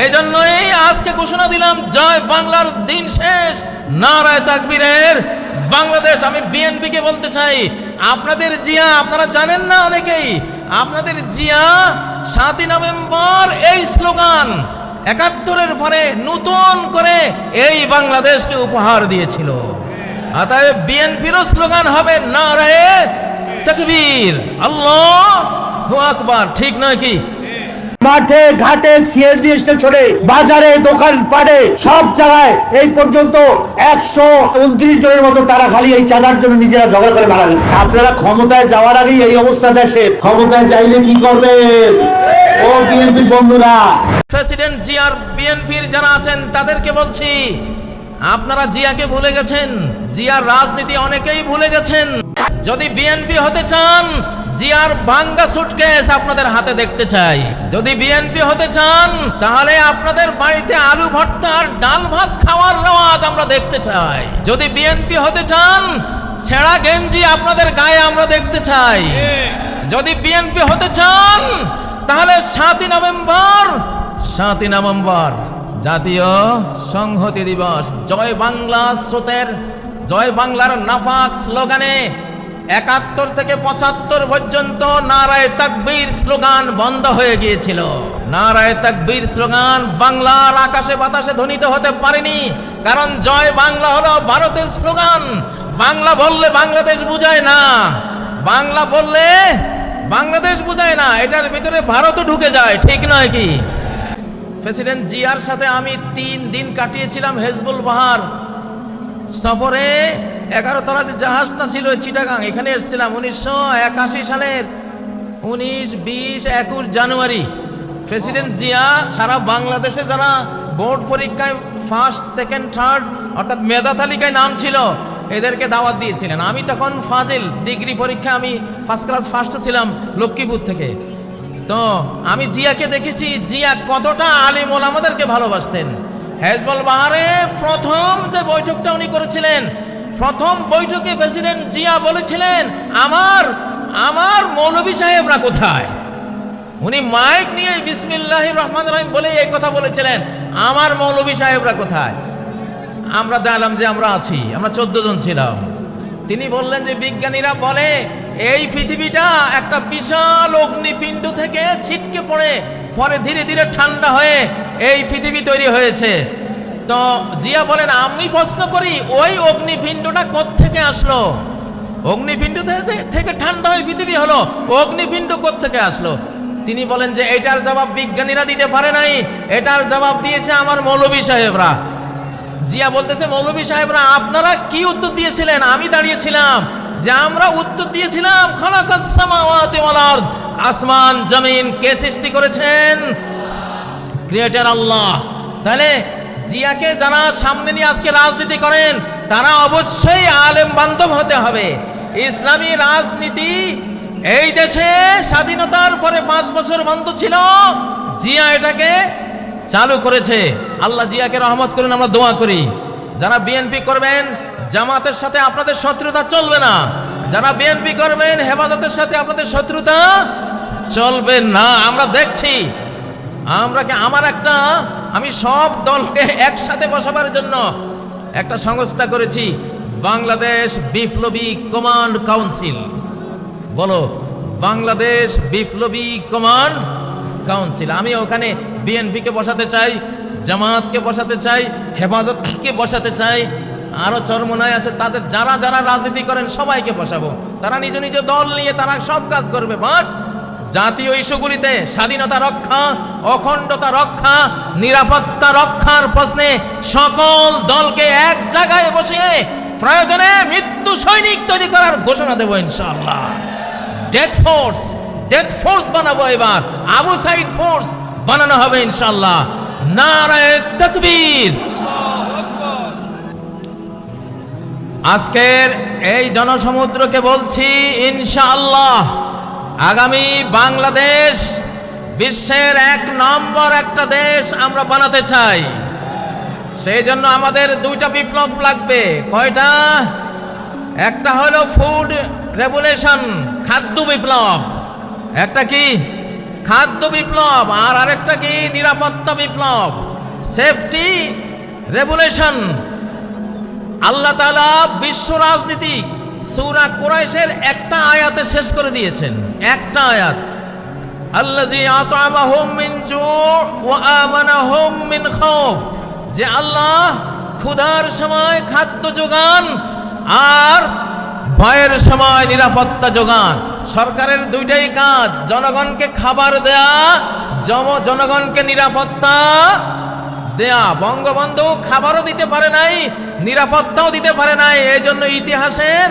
এই জন্যই আজকে ঘোষণা দিলাম, জয় বাংলার দিন শেষ। নারায় তাকবীরের বাংলাদেশ। আমি বিএনপি কে বলতে চাই, আপনাদের জিয়া, আপনারা জানেন না অনেকেই, আপনাদের জিয়া সাতই নভেম্বর এই স্লোগান একাত্তরের পরে নতুন করে এই বাংলাদেশকে উপহার দিয়েছিল। অতএব বিএনপিরও স্লোগান হবে নারায়ে তকবীর। আল্লাহ আকবার, ঠিক নয় কি? মাঠে ঘাটে সিএনজি স্টেশনে বাজারে দোকান পাড়ে সব জায়গায় এই পর্যন্ত একশো উনত্রিশ জনের মতো তারা খালি এই চাঁদার জন্য নিজেরা ঝগড়া করে মারা গেছে। আপনারা ক্ষমতায় যাওয়ার আগেই এই অবস্থা দেশে ক্ষমতায় যাইলে কি করবেন? ও বিএনপির বন্ধুরা। প্রেসিডেন্ট জিয়ার বিএনপির যারা আছেন তাদেরকে বলছি আপনারা জিয়াকে ভুলে গেছেন জিয়ার রাজনীতি অনেকেই ভুলে গেছেন। যদি বিএনপি হতে চান জিয়ার ভাঙ্গা সুটকেস আপনাদের হাতে দেখতে চাই। যদি বিএনপি হতে চান, তাহলে আপনাদের বাড়িতে আলু ভর্তা ডাল ভাত খাওয়ার রেওয়াজ আমরা দেখতে চাই। যদি বিএনপি হতে চান ছেঁড়া গেঞ্জি আপনাদের গায়ে আমরা দেখতে চাই। যদি বিএনপি হতে চান, তাহলে সাতই নভেম্বর সাতই নভেম্বর জাতীয় সংহতি দিবস। জয় বাংলা স্রোতের, জয় বাংলার নাফাক স্লোগানে একাত্তর থেকে পঁচাত্তর পর্যন্ত নারায় তাকবীর স্লোগান বন্ধ হয়ে গিয়েছিল। নারায় তাকবীর স্লোগান বাংলার আকাশে বাতাসে ধ্বনিত হতে পারেনি। কারণ জয় বাংলা হলো ভারতের স্লোগান। বাংলা বললে বাংলাদেশ বুঝায় না। বাংলা বললে বাংলাদেশ বুঝায় না। এটার ভিতরে ভারতও ঢুকে যায়, ঠিক নয় কি? প্রেসিডেন্ট জিয়ার সাথে আমি তিন দিন কাটিয়েছিলাম হেজবুল বাহার। সফরে এগারো তলা যে জাহাজটা ছিল চিটাগাং, এখানে এসেছিলাম উনিশশো একাশি সালের উনিশ, বিশ, একুশ জানুয়ারি। প্রেসিডেন্ট জিয়া সারা বাংলাদেশে যারা বোর্ড পরীক্ষায় ফার্স্ট সেকেন্ড থার্ড অর্থাৎ মেধা তালিকায় নাম ছিল, এদেরকে দাওয়াত দিয়েছিলেন। আমি তখন ফাজিল ডিগ্রি পরীক্ষা আমি ফার্স্ট ক্লাস ফার্স্ট ছিলাম লক্ষ্মীপুর থেকে। তো আমি জিয়াকে দেখেছি, জিয়া কতটা আলিম ওলামাদেরকে ভালোবাসতেন। হেজবল বাহারে প্রথম যে বৈঠকটা উনি করেছিলেন প্রথম বৈঠকে প্রেসিডেন্ট জিয়া বলেছিলেন, আমার আমার মৌলভী সাহেবরা কোথায়? উনি মাইক নিয়ে বিসমিল্লাহ রহমান রহিম বলে এই কথা বলেছিলেন, আমার মৌলভী সাহেবরা কোথায়? আমরা জানলাম যে আমরা আছি, আমরা চোদ্দ জন ছিলাম। তিনি বললেন যে বিজ্ঞানীরা বলে, এই পৃথিবীটা একটা বিশাল অগ্নিপিণ্ড থেকে ছিটকে পড়ে, পরে ধীরে ধীরে ঠান্ডা হয়ে এই পৃথিবী তৈরি হয়েছে। তো জিয়া বলেন, আমি প্রশ্ন করি, ওই অগ্নিপিণ্ডটা থেকে আসলো? অগ্নিপিণ্ড থেকে- ঠান্ডা হয়ে পৃথিবী হলো, অগ্নিপিণ্ড থেকে আসলো? তিনি বলেন যে, এটার জবাব বিজ্ঞানীরা দিতে পারে নাই, এটার জবাব দিয়েছে আমার মৌলভী সাহেবরা। জিয়া বলতেছে, মৌলভী সাহেবরা, আপনারা কি উত্তর দিয়েছিলেন? আমি দাঁড়িয়েছিলাম যে, আমরা উত্তর দিয়েছিলাম আসমান, জমিন কে সৃষ্টি করেছেন? ক্রিয়েটার আল্লাহ। তাহলে জিয়াকে যারা সামনে নিয়ে আজকে রাজনীতি করেন, তারা অবশ্যই আলেম বান্ধব হতে হবে। ইসলামী রাজনীতি এই দেশে স্বাধীনতার পরে পাঁচ বছর বন্ধ ছিল, জিয়া এটাকে চালু করেছে। আল্লাহ জিয়াকে রহমত করুন, আমরা দোয়া করি। যারা বিএনপি করবেন, জামাতের সাথে আপনাদের শত্রুতা চলবে না। যারা বিএনপি করবেন, হেফাজতের সাথে আপনাদের শত্রুতা চলবে না। আমরা দেখছি, আমরা কি আমার একটা আমি সব দলকে একসাথে বসাবার জন্য একটা সংস্থা করেছি, বাংলাদেশ বিপ্লবী কমান্ড কাউন্সিল। বলো, বাংলাদেশ বিপ্লবী কমান্ড কাউন্সিল। আমি ওখানে বিএনপিকে বসাতে চাই জামাতকে বসাতে চাই, হেফাজতকে বসাতে চাই, আরও চরমনায় আছে, তাদের যারা যারা রাজনীতি করেন সবাইকে বসাবো। তারা নিজ নিজ দল নিয়ে তারা সব কাজ করবে, বাট জাতীয় ইস্যুগুলিতে স্বাধীনতা রক্ষা, অখণ্ডতা রক্ষা, নিরাপত্তা রক্ষার প্রশ্নে সকল দলকে এক জায়গায় বসিয়ে প্রয়োজনে মৃত্যু সৈনিক তৈরি করার ঘোষণা দেবো ইনশাআল্লাহ। ডেথ ফোর্স ডেথ ফোর্স বানাবো এবার। আবু সাইদ ফোর্স বানানো হবে ইনশাআল্লাহ। নারায় তকবীর। আজকের এই জনসমুদ্রকে বলছি ইনশাআল্লাহ। আগামী বাংলাদেশ বিশ্বের এক নম্বর একটা দেশ আমরা বানাতে চাই। সেই জন্য আমাদের দুইটা বিপ্লব লাগবে। কয়টা? একটা হলো ফুড রেভুলেশন খাদ্য বিপ্লব। একটা কি? খাদ্য বিপ্লব। আর আরেকটা কি? নিরাপত্তা বিপ্লব। সেফটি রেভুলেশন আল্লাহ তাআলা বিশ্ব রাজনীতি সূরা কুরাইশের একটা আয়াতে শেষ করে দিয়েছেন। একটা আয়াত। যে আল্লাহ ক্ষুধার সময় খাদ্য যোগান আর ভয়ের সময় নিরাপত্তা যোগান। সরকারের দুইটাই কাজ। জনগণকে খাবার দেয়া জনগণকে নিরাপত্তা দেয়া। বঙ্গবন্ধু খাবারও দিতে পারে নাই, নিরাপত্তাও দিতে পারে নাই। এই জন্য ইতিহাসের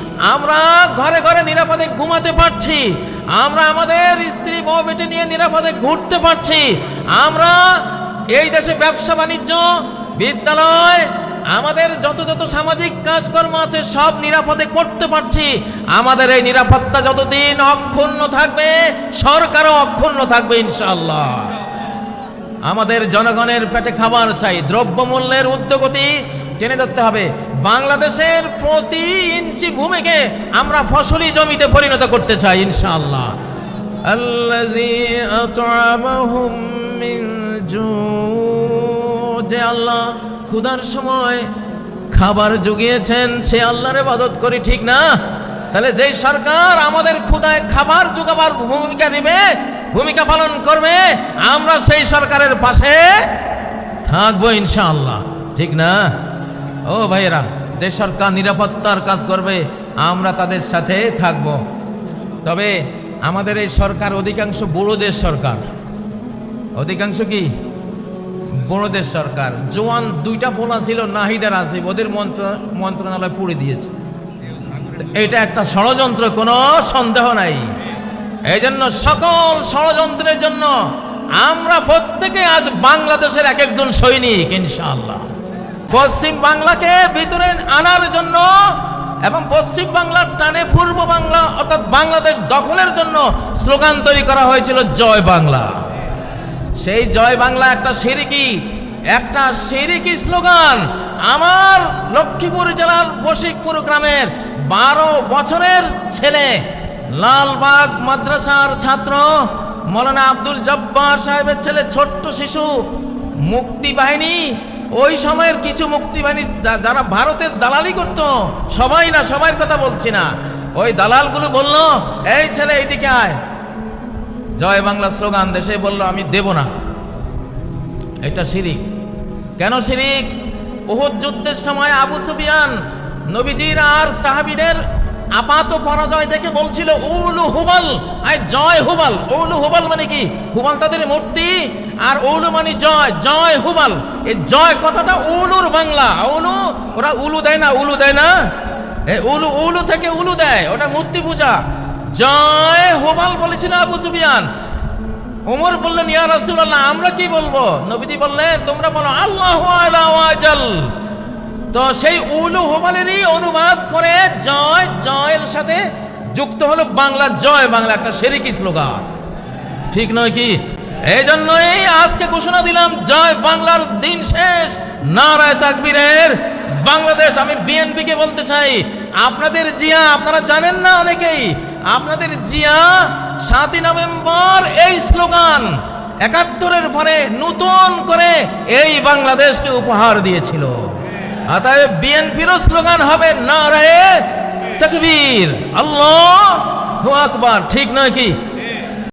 আমরা ঘরে ঘরে নিরাপদে ঘুমাতে পারছি। আমরা আমাদের স্ত্রী বউ বেটে নিয়ে নিরাপদে ঘুরতে পারছি। আমরা এই দেশে ব্যবসা বাণিজ্য, বিদ্যালয়, আমাদের যত যত সামাজিক কাজকর্ম আছে সব নিরাপদে করতে পারছি। আমাদের এই নিরাপত্তা যতদিন অক্ষুণ্ণ থাকবে, সরকারও অক্ষুণ্ণ থাকবে ইনশাআল্লাহ। আমাদের জনগণের পেটে খাবার চাই, দ্রব্যমূল্যের উদ্যোগতি টেনে ধরতে হবে। বাংলাদেশের প্রতি ইঞ্চি ভূমিকে আমরা ফসলি জমিতে পরিণত করতে চাই জু' যে আল্লাহ ক্ষুধার সময় খাবার জুগিয়েছেন, সে আল্লাহর ইবাদত করি ঠিক না? তাহলে যেই সরকার আমাদের ক্ষুধায় খাবার যোগাবার ভূমিকা নেবে, ভূমিকা পালন করবে, আমরা সেই সরকারের পাশে থাকব, ইনশাআল্লাহ। ঠিক না? ও ভাইয়েরা যে সরকার নিরাপত্তার কাজ করবে, আমরা তাদের সাথে থাকব। তবে আমাদের এই সরকার অধিকাংশ বড়দের সরকার। অধিকাংশ কি? বড়দের সরকার। জোয়ান দুইটা পোলা ছিল, নাহিদার আসিফ, ওদের মন্ত্র- মন্ত্রণালয় পুড়ে দিয়েছে। এটা একটা ষড়যন্ত্র, কোনো সন্দেহ নাই। এই জন্য সকল ষড়যন্ত্রের জন্য আমরা প্রত্যেকে আজ বাংলাদেশের এক একজন সৈনিক, ইনশাআল্লাহ। পশ্চিম বাংলাকে ভিতরে আনার জন্য এবং পশ্চিম বাংলার টানে পূর্ব বাংলা অর্থাৎ বাংলাদেশ দখলের জন্য স্লোগান তৈরি করা হয়েছিল, জয় বাংলা। সেই জয় বাংলা একটা সিরিকি একটা সিরিকি স্লোগান আমার লক্ষ্মীপুর জেলার বশিকপুর গ্রামের বারো বছরের ছেলে, লালবাগ মাদ্রাসার ছাত্র, মৌলানা আব্দুল জব্বার সাহেবের ছেলে, ছোট্ট শিশু, মুক্তি বাহিনী ওই সময়ের কিছু মুক্তি বাহিনী যারা ভারতের দালালি করত, সবাই না সবার কথা বলছি না। ওই দালালগুলো বলল, এই ছেলে, এইদিকে আয়। জয় বাংলা স্লোগান দেশে বলল, আমি দেব না। এটা শিরিক। কেন শিরিক? বহুত যুদ্ধের সময় আবু সুফিয়ান নবীজির আর সাহাবীদের আপাত পরাজয় দেখে বলছিল, উলু হুবাল। আই জয় হুবাল। উলু হুবাল মানে কি? হুবাল তাদের মূর্তি, আর উলু মানে জয় জয় হুবাল। এই জয় কথাটা উলুর বাংলা। উলু, ওরা উলু দেয় না, উলু দেয় না? উলু উলু থেকে উলু দেয়, ওটা মূর্তি পূজা। জয় হুবাল বলেছিল আবু সুফিয়ান। ওমর বললেন, ইয়া রাসূলুল্লাহ, আমরা কি বলব? নবীজি বললেন, তোমরা বলো, আল্লাহু আলা ওয়াজাল। তো সেই উলু হুবালেরই অনুবাদ করে জয় সাথে যুক্ত হলো বাংলা জয় বাংলা, একটা শেরিকি স্লোগান। ঠিক নয় কি? এই জন্যই আজকে ঘোষণা দিলাম, জয় বাংলার দিন শেষ। নারায় তাকবীরের বাংলাদেশ। আমি বিএনপি কে বলতে চাই, আপনাদের জিয়া, আপনারা জানেন না অনেকেই, আপনাদের জিয়া সাতই নভেম্বর এই স্লোগান একাত্তরের পরে নতুন করে এই বাংলাদেশকে উপহার দিয়েছিল। অতএব বিএনপিরও স্লোগান হবে নারায়ে তাকবীর আল্লাহ আকবার ঠিক নয় কি